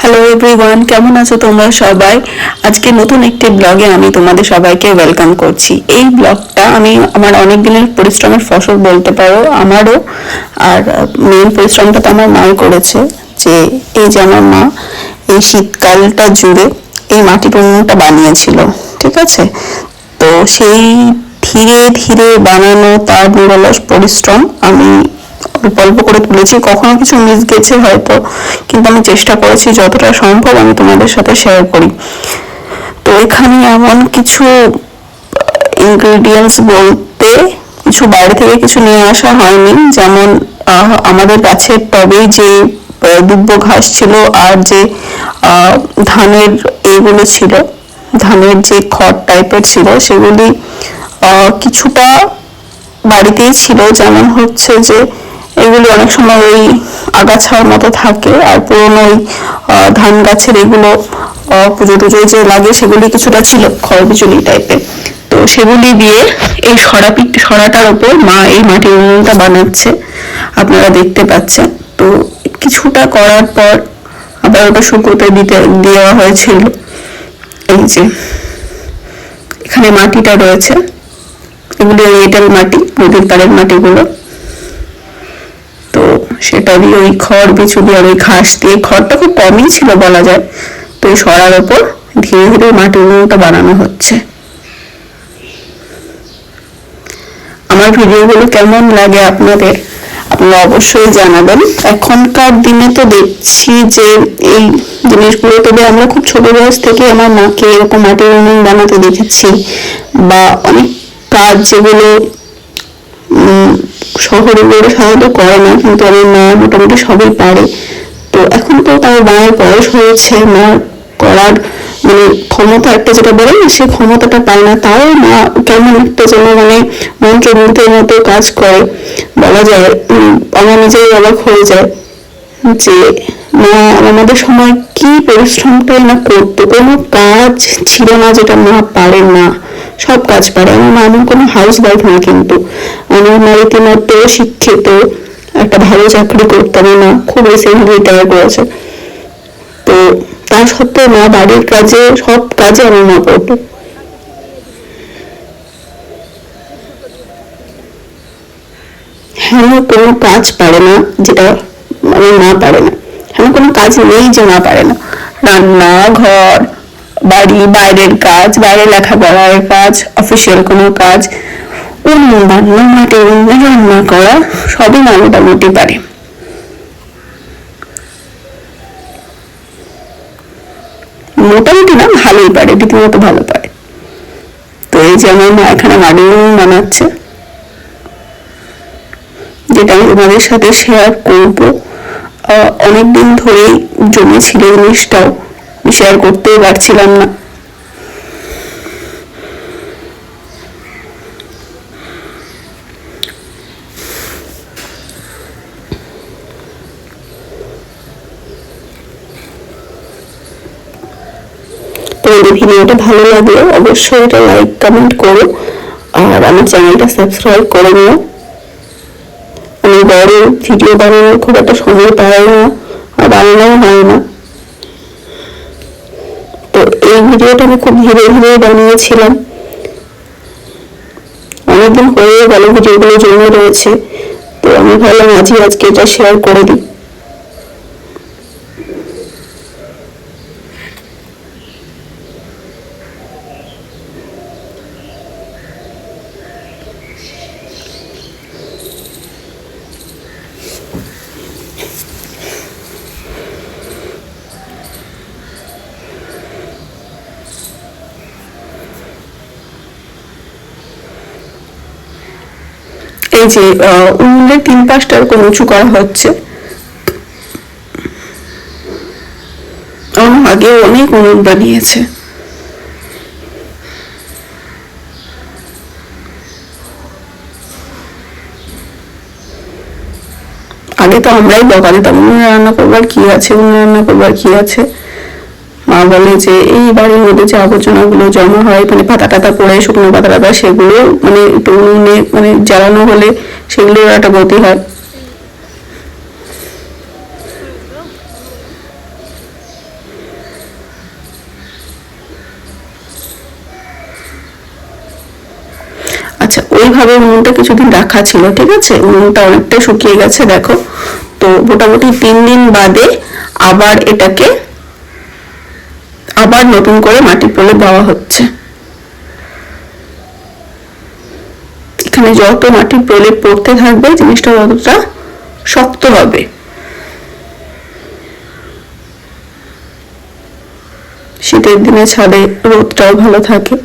Hello everyone কেমন আছো তোমরা সবাই? আজকে নতুন একটি ব্লগে আমি তোমাদের সবাইকে ওয়েলকাম করছি। এই ব্লগটা আমি আমার অনেক দিনের পরিশ্রমের ফসল বলতে পারো, আমারও। আর মেন পরিশ্রমটা তো আমার মাই করেছে, যে এই যে আমার মা, এই শীতকালটা জুড়ে এই মাটির উনুনটা বানিয়েছিল, ঠিক আছে? তো সেই ধীরে ধীরে বানানো তার নিরলস পরিশ্রম আমি অল্প অল্প করে তুলেছি, কখনো কিছু মিস গেছে হয়তো, কিন্তু আমি চেষ্টা করেছি, যতটা সম্ভব আমি তোমাদের সাথে শেয়ার করি। তো এখানে এমন কিছু ইনগ্রেডিয়েন্টস বলতে কিছু বাইরে থেকে কিছু নিয়ে আসা হয়নি, যেমন আমাদের গাছের টবে যে দুব্ব ঘাস ছিল আর যে ধানের এগুলো ছিল, ধানের যে খড় টাইপের ছিল, সেগুলি কিছুটা বাড়িতেই ছিল। যেমন হচ্ছে যে এগুলি অনেক সময় ওই আগাছার মতো থাকে আর পুরোনো ওই ধান গাছের এগুলো পুজো টুজোয় যে লাগে সেগুলি কিছুটা ছিল খড় বিচুলি টাইপের তো সেগুলি দিয়ে এই সরাপিঠ সরাটার ওপর মা এই মাটির উনুনটা বানাচ্ছে, আপনারা দেখতে পাচ্ছেন। তো কিছুটা করার পর আবার ওটা শুকোতে দিতে, দেওয়া হয়েছিল। এই যে এখানে মাটিটা রয়েছে। এগুলো এঁটেল মাটি, নদীর পাড়ের মাটিগুলো। তো সেটা দিয়ে ওই খড় বিচুলি আর ওই ঘাস দিয়ে খড়টা খুব কমই ছিল বলা যায়। তো এই সরার ওপর ধীরে ধীরে মাটির উনুনটা বানানো হচ্ছে। আমার ভিডিওগুলো কেমন লাগে আপনাদের, আপনারা অবশ্যই জানাবেন। এখনকার দিনে তো দেখছি যে এই জিনিসগুলো তবে আমরা খুব ছোট বয়স থেকে আমার মাকে এরকম মাটির উনুন বানাতে দেখেছি বা অনেক কাজ যেগুলো শহরে গেলে সাধারণত করে না, কিন্তু আমার মা মোটামুটি সবই পারে। তো এখন তো তার মায়ের বয়স হয়েছে, মা করার মানে ক্ষমতা একটা যেটা বলে না, সে ক্ষমতাটা পায় না। তাও মা কেমন একটা যেন মানে মন্ত্রমুগ্ধের মতো কাজ করে। বলা যায় আমার নিজেই অবাক হয়ে যায় যে আমাদের সময় কি পরিশ্রমটা না করতো, কোনো কাজ ছিল না যেটা মা পারে না। সব কাজ পারে। আমার মা এমন কোনো হাউস ওয়াইফ না কিন্তু। আমার মা রীতিমতো শিক্ষিত, একটা ভালো চাকরি করতাম না খুব রিসেন্টলি রিটায়ার করেছে তো তা সত্ত্বেও মা বাড়ির কাজে, সব কাজে আমার মা করতো হ্যাঁ কোনো কাজ পারে না যেটা আমার মা পারে না। কোনো কাজ নেই, যে মা পারে না। রান্না, ঘর, বাড়ি, বাইরের কাজ, বাইরে লেখাপড়ার কাজ অফিসিয়াল কোনো কাজ, অন্য বান্না মাটি অন্য রান্না করা, সবই মা মোটামুটি পারে। মোটামুটি না, ভালোই পারে, রীতিমতো ভালো পারে। তো এই যে আমার মা এখানে মাটি বানাচ্ছে, যেটা আমি তোমাদের সাথে শেয়ার করব। অনেকদিন ধরেই জমেছিল জিনিসটাও। শেয়ার করতেও পারছিলাম না। তোমাদের ভিডিওটা ভালো লাগলে, অবশ্যই এটা লাইক কমেন্ট করো। আর আমার চ্যানেলটা সাবস্ক্রাইব করে নিও। বড় ভিডিও বানানোর খুব একটা সময় পাই না আর বানানোও হয় না। তো এই ভিডিওটা আমি খুব ধীরে ধীরে বানিয়েছিলাম। অনেকদিন হয়ে গেল ভিডিওগুলো জমে রয়েছে। তো আমি ভাবলাম আজই আজকে এটা শেয়ার করে দিই। এই যে উনুনের তিন পাশটা এরকম উঁচু করা হচ্ছে। আগে অনেক উনুন বানিয়েছে। আগে তো আমরাই বকা দিতাম উনুনে রান্না করবার কি আছে, উনুনে রান্না করবার কি আছে। মা বলে যে, এই বাড়ির মধ্যে যে আবর্জনাগুলো জমা হয় মানে পাতা টাতা পড়ে, শুকনো পাতা টাতা সেগুলো মানে একটু উনুনে মানে জ্বালানো হলে সেগুলোর একটা গতি হয়। আচ্ছা ওইভাবে উনুনটা কিছুদিন রাখা ছিল, ঠিক আছে? উনুনটা অনেকটা শুকিয়ে গেছে, দেখো। তো মোটামুটি তিন দিন বাদে আবার এটাকে আবার নতুন করে মাটি প্রলেপ দেওয়া হচ্ছে। এখানে যত মাটি প্রলেপ পড়তে থাকবে, জিনিসটা ততটা শক্ত হবে। শীতের দিনে ছাদে রোদটাও ভালো থাকে।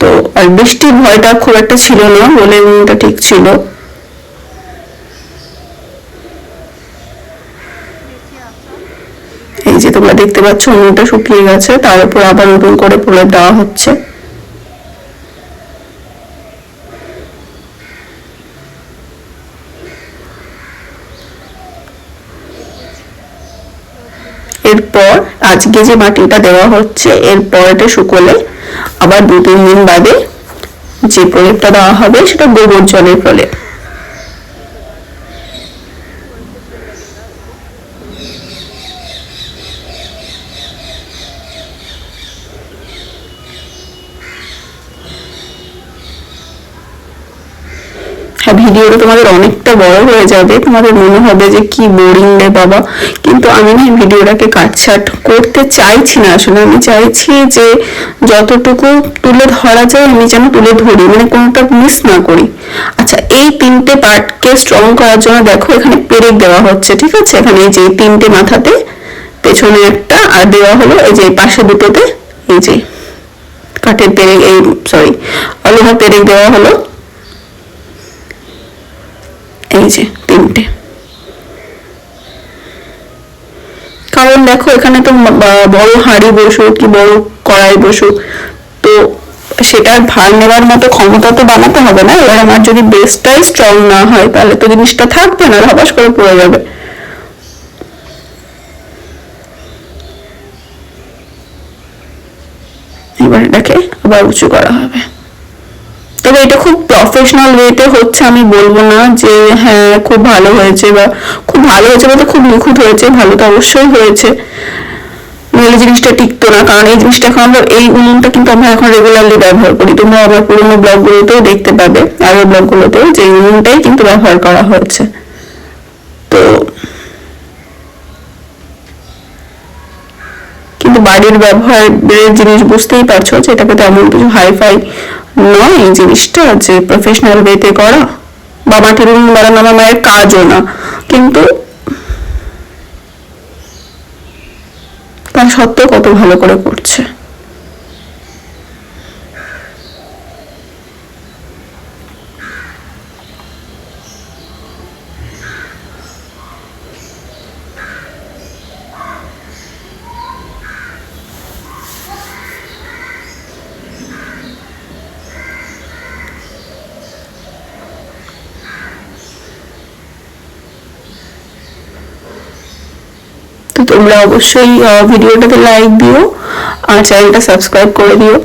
তো, আর বৃষ্টির ভয়টা খুব একটা ছিল না বলে উনুনটা ঠিক ছিল। এই যে তোমরা দেখতে পাচ্ছ উনুনটা শুকিয়ে গেছে, তার উপর আবার নতুন করে প্রলেপ দেওয়া হচ্ছে। এরপর আজকে যে মাটিটা দেওয়া হচ্ছে এরপর এটা শুকোলে আবার দু তিন দিন বাদে যে প্রলেপটা দেওয়া হবে, সেটা গোবর জলের প্রলেপ। ভিডিওটা তোমাদের অনেকটা বড় হয়ে যাবে। তোমাদের মনে হবে যে কি বোরিং রে বাবা। কিন্তু আমি না ভিডিওটাকে কাটছাট করতে চাইছি না। আসলে আমি চাইছি যে যতটুকু তুলে ধরা যায়, আমি যেন তুলে ধরি মানে কোনোটা মিস না করি। আচ্ছা এই তিনটে পার্টকে স্ট্রং করার জন্য দেখো, এখানে পেরেক দেওয়া হচ্ছে, ঠিক আছে? এখানে এই যে তিনটে মাথাতে, পেছনে একটা, আর দেওয়া হলো এই যে পাশে দুটোতে, এই যে কাঠের পেরেক, এই সরি লোহার পেরেক দেওয়া হলো। এই যে তিনটে। কারণ দেখো, এখানে তো বড় হাঁড়ি বসুক কি বড় কড়াই বসুক তো সেটার ভার নেওয়ার মতো ক্ষমতা তো বানাতে হবে না। এবার আমার যদি বেসটাই স্ট্রং না হয়, তাহলে তো জিনিসটা থাকবে না হবাস করে পড়ে যাবে। এবার এটাকে আবার উঁচু করা হবে। তবে এটা খুব প্রফেশনাল ওয়েতে হচ্ছে, আমি বলব না যে হ্যাঁ খুব ভালো হয়েছে বা খুব ভালো হয়েছে বলতে খুব নিখুঁত হয়েছে, ভালো তো অবশ্যই হয়েছে। নইলে জিনিসটা টিকতো না, কারণ এই জিনিসটা এখন আমরা এই উনুনটা কিন্তু আমরা এখন রেগুলারলি ব্যবহার করি। তোমরা আবার পুরোনো ব্লগগুলোতেও দেখতে পাবে আরও ব্লগগুলোতেও যে উনুনটাই কিন্তু ব্যবহার করা হয়েছে। তো কিন্তু বাড়ির ব্যবহারের জিনিস বুঝতেই পারছ যে এটাকে তেমন কিছু হাইফাই নয়, এই জিনিসটা যে প্রফেশনাল ওয়েতে করা বা মাটির বাড়ানো আমার মায়ের কাজও না। কিন্তু তা সত্ত্বেও কত ভালো করে করছে। তোমরা অবশ্যই ভিডিওটাতে লাইক দিও আর চ্যানেলটা সাবস্ক্রাইব করে দিও।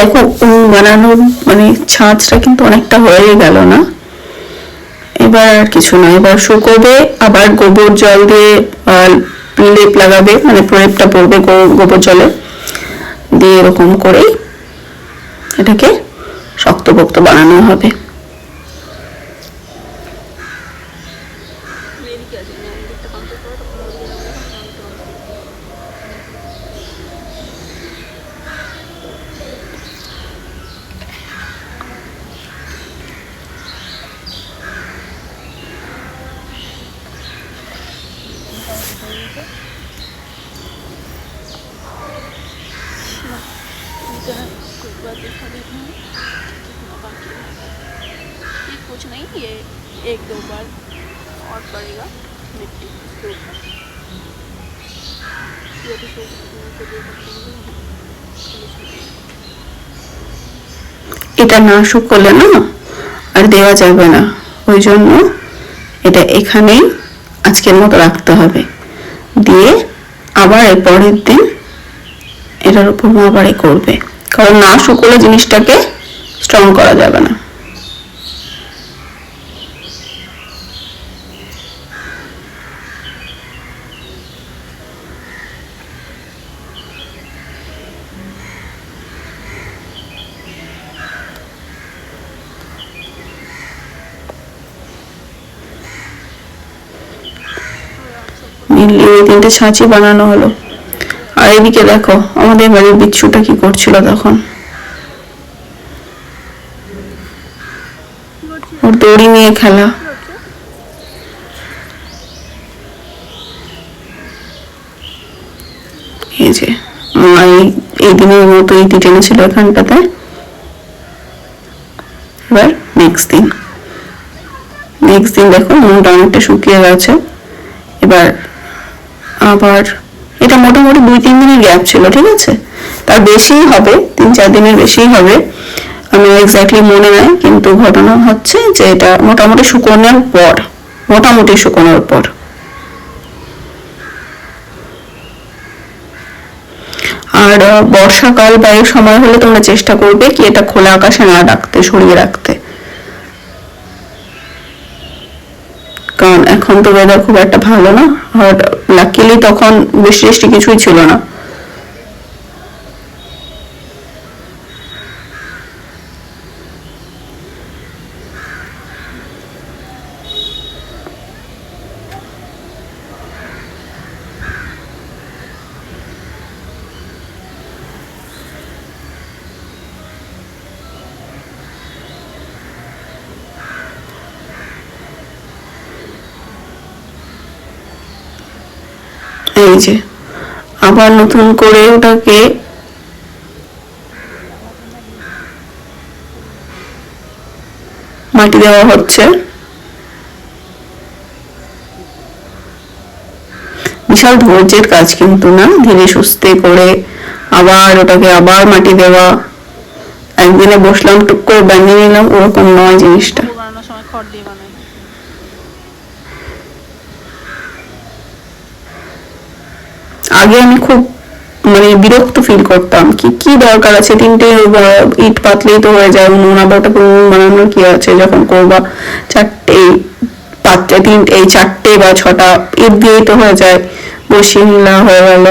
দেখো উম বানানোর মানে ছাঁচটা কিন্তু অনেকটা হয়ে গেল না। এবার আর কিছু না, এবার শুকোবে আবার গোবর জল দিয়ে লেপ লাগাবে মানে প্রলেপটা পড়বে গোবর জলে। দিয়ে এরকম করেই এটাকে শক্ত শক্তপোক্ত বানানো হবে। এটা না শুকোলে না আর দেওয়া যাবে না। ওই জন্য এটা এখানেই আজকের মতো রাখতে হবে। দিয়ে আবার এর পরের দিন এটার উপর মাবারে করবে। কারণ না শুকলে জিনিসটাকে স্ট্রং করা যাবে না মেনলি ওই তিনটে ছাঁচি বানানো হলো। আর এদিকে দেখো, আমাদের বাড়ির বিচ্ছুটা কি করছিল তখন? ওর দড়ি নিয়ে খেলা। এই এই দিনের মতো টেনেছিল এখানটাতে এবার নেক্সট দিন। নেক্সট দিন দেখো মনটা অনেকটা শুকিয়ে গেছে। এবার আবার এটা মোটামুটি দুই, তিন দিনের গ্যাপ ছিল, ঠিক আছে? তার বেশিই হবে, তিন, চার দিনের বেশিই হবে। আমি এক্স্যাক্টলি মনে নাই, কিন্তু ঘটনা হচ্ছে যে এটা মোটামুটি শুকোনোর পর, মোটামুটি শুকোনোর পর। আর বর্ষাকাল বা এই সময় হলে তোমরা চেষ্টা করবে কি এটা খোলা আকাশে না রাখতে সরিয়ে রাখতে কারণ এখন তো ওয়েদার খুব একটা ভালো না। আর লাকিলি তখন বৃষ্টি বৃষ্টি কিছুই ছিল না। এই আবার নতুন করে ওটাকে মাটি দেওয়া হচ্ছে। বিশাল ধৈর্যের কাজ কিন্তু না? ধীরে সুস্থে করে আবার ওটাকে আবার মাটি দেওয়া। একদিনে বসলাম, টুক করে বানিয়ে নিলাম, ওরকম নয় জিনিসটা। সময় খড় দিয়ে আগে আমি খুব মানে বিরক্ত ফিল করতাম। কি কি দরকার আছে? তিনটে ইট পাতলেই তো হয়ে যায়। ওটা উনুন বানানোর কি আছে? যখন করবা চারটে পাঁচটা তিনটে এই চারটে বা ছটা ইট দিয়েই তো হয়ে যায়। বসিয়ে নিলা হয়ে গেল।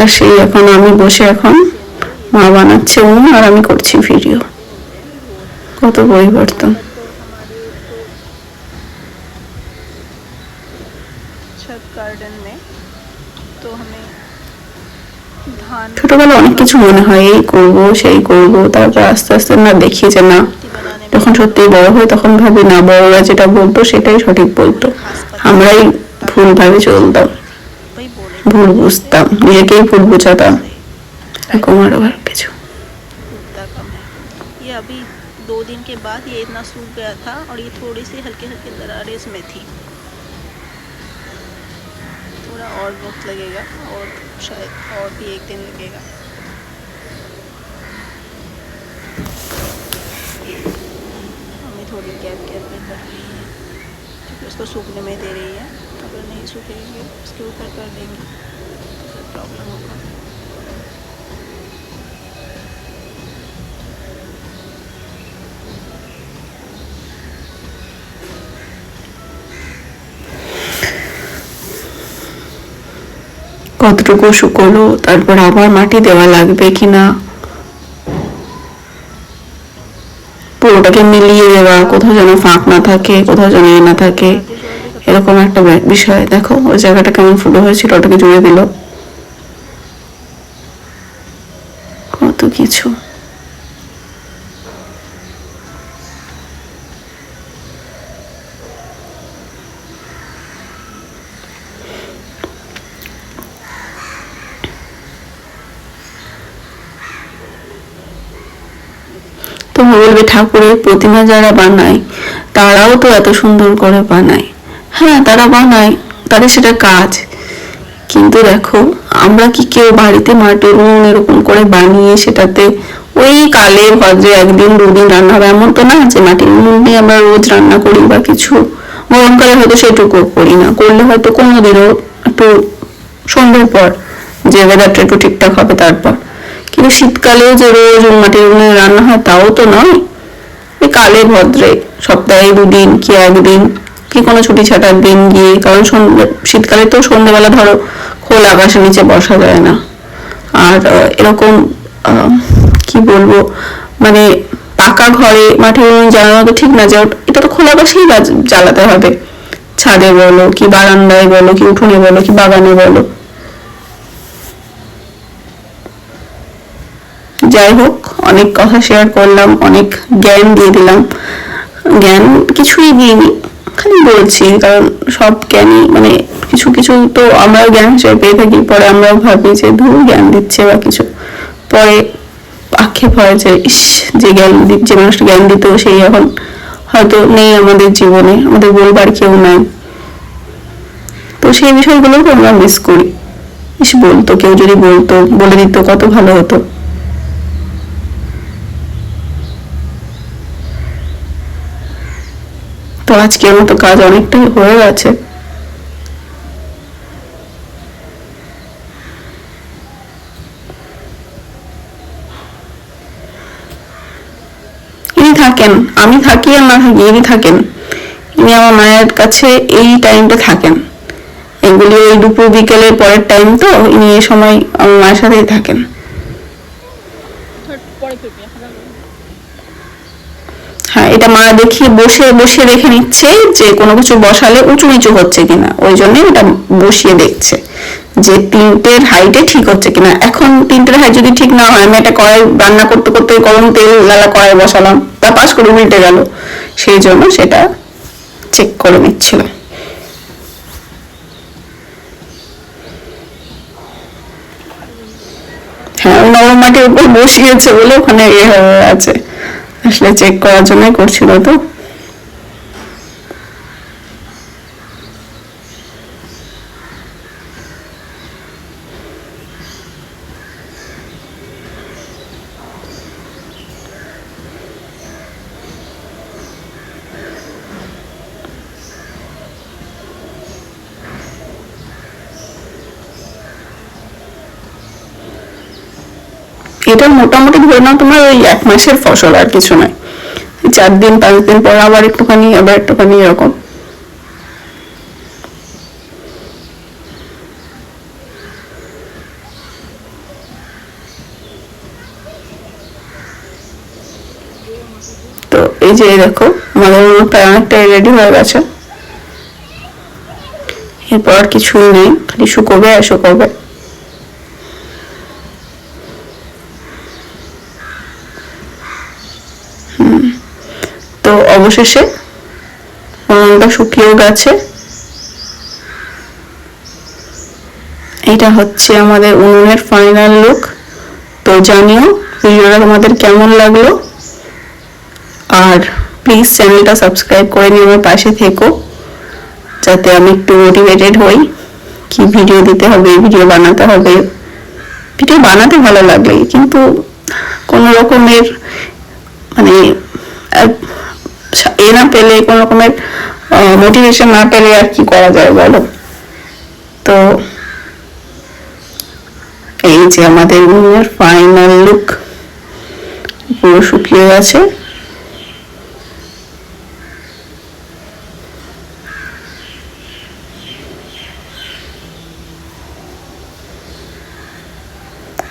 আর সেই এখন আমি বসে এখন মা বানাচ্ছে উনুন আর আমি করছি ভিডিও কত পরিবর্তন। ছোটবেলা অনেক কিছু মনে হয় এই করব সেই করব তারপর আস্তে আস্তে না দেখি যে না যখন সত্যি বড় হয় তখন ভাবি না বড়রা যেটা বলতো সেটাই সঠিক বলতো। আমরাই ভুলভাবে চলতাম। ভুল বুঝতাম নিজেকেই ভুল বোঝাতাম। এরকম আরও কিছু। दिन के बाद ये इतना सूख गया था और ये थोड़ी सी हल्की हल्की दरारें इसमें थी। थोड़ा और वक्त लगेगा और शायद और भी एक दिन लगेगा। हमें थोड़ी गैप गैप में कर रही है, क्योंकि उसको सूखने में दे रही है। अगर नहीं सूखेगी, उसके ऊपर कर देंगे। तो प्रॉब्लम होगा। কতটুকু শুকোলো তারপর আবার মাটি দেওয়া লাগবে কি না পুরোটাকে মিলিয়ে দেওয়া, কোথাও যেন ফাঁক না থাকে, কোথাও যেন এ না থাকে, এরকম একটা বিষয়। দেখো, ওই জায়গাটা কেমন ফুটো হয়েছিল, ওটাকে জুড়ে দিল। কত কিছু। তোমরা বলবে ঠাকুরের প্রতিমা যারা বানায়, তারাও তো এত সুন্দর করে বানায়। হ্যাঁ তারা বানায়, তাদের সেটা কাজ। কিন্তু দেখো, আমরা কি কেউ বাড়িতে মাটির উনুন এরকম করে বানিয়ে সেটাতে ওই কালে ভদ্রে একদিন দুদিন রান্না হবে? এমন তো না যে মাটির উনুন নিয়ে আমরা রোজ রান্না করি বা কিছু। গরমকালে হয়তো সেটুকু করি না। করলে হয়তো কোনোদিনও একটু সন্ধ্যের পর যে ওয়েদারটা একটু ঠিকঠাক হবে তারপর। কিন্তু শীতকালেও যে রোজ মাটির উনুনে রান্না হয় তাও তো নয়। ওই কালে ভদ্রে, সপ্তাহে দুদিন কি একদিন, কি কোনো ছুটি ছাটার দিন গিয়ে, কারণ শীতকালে তো সন্ধ্যেবেলা ধরো খোলা আকাশের নিচে বসা যায় না। আর এরকম কি বলব মানে পাকা ঘরে উনুন জ্বালানো তো ঠিক না, যে এটা তো খোলা আকাশেই জ্বালাতে হবে। ছাদে বলো, কি বারান্দায় বলো, কি উঠোনে বলো, কি বাগানে বলো। যাই হোক, অনেক কথা শেয়ার করলাম, অনেক জ্ঞান দিয়ে দিলাম। জ্ঞান কিছুই দিইনি, খালি বলছি, কারণ সব জ্ঞানই মানে কিছু কিছু তো আমরাও জ্ঞান হিসেবে পেয়ে থাকি, পরে আমরাও ভাবি যে ধরো জ্ঞান দিচ্ছে বা কিছু। পরে আক্ষেপ হয় যে, ইস, যে জ্ঞান যে মানুষটা জ্ঞান দিত, সেই এখন হয়তো নেই আমাদের জীবনে, আমাদের বলবার কেউ নাই। তো সেই বিষয়গুলো আমরা মিস করি। ইস, বলতো, কেউ যদি বলতো, বলে দিত, কত ভালো হতো। আজকের মতো কাজ অনেকটাই হয়ে গেছে। ইনি থাকেন, আমি থাকি আর না থাকি, ইনি থাকেন। ইনি আমার মায়ের কাছে এই টাইমটা থাকেন। এগুলি ওই দুপুর বিকেলের পরের টাইম তো, ইনি এই সময় আমার মায়ের সাথেই থাকেন পরে ফিরবি এখন হ্যাঁ এটা মা দেখিয়ে বসে বসে দেখে নিচ্ছে যে কোনো কিছু বসালে উঁচু নিচু হচ্ছে কিনা। ওই জন্য এটা বসিয়ে দেখছে যে তিনটের হাইটে ঠিক হচ্ছে কিনা। এখন তিনটের হাইট যদি ঠিক না হয়, আমি একটা কড়াই রান্না করতে করতে গরম তেল, লালা কড়াই বসালাম, তা পাশ করে উল্টে গেল। সেই জন্য সেটা চেক করে নিচ্ছিল। হ্যাঁ নরম মাটির উপর বসিয়েছে বলে ওখানে ইয়ে হয়ে আছে। আসলে চেক করার জন্যই করছিল তো। মোটামুটি ধরে নাও তোমার ওই এক মাসের ফসল আর কিছু নয়। চার দিন, পাঁচ দিন পর আবার একটুখানি আবার একটুখানি এরকম। তো এই যে দেখো, আমাদের প্রায় অনেকটাই রেডি হয়ে গেছে। এরপর কিছুই নেই, খালি শুকোবে আর শুকোবে হুম, তো অবশেষে উনুনটা শুকিয়েও গেছে এটা হচ্ছে আমাদের উনুনের ফাইনাল লুক তো জানিও, ভিডিওটা তোমাদের কেমন লাগল? আর প্লিজ চ্যানেলটা সাবস্ক্রাইব করে নিয়ে আমার পাশে থেকো, যাতে আমি একটু মোটিভেটেড হই। কি ভিডিও দিতে হবে ভিডিও বানাতে হবে। ভিডিও বানাতে ভালো লাগে কিন্তু কোনো রকমের মানে এ না পেলে কোনো রকমের মোটিভেশন না পেলে আর কি করা যায় বলো? তো এই যে আমাদের রুমের ফাইনাল লুক পুরো শুকিয়ে গেছে।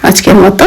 আজকের মতো।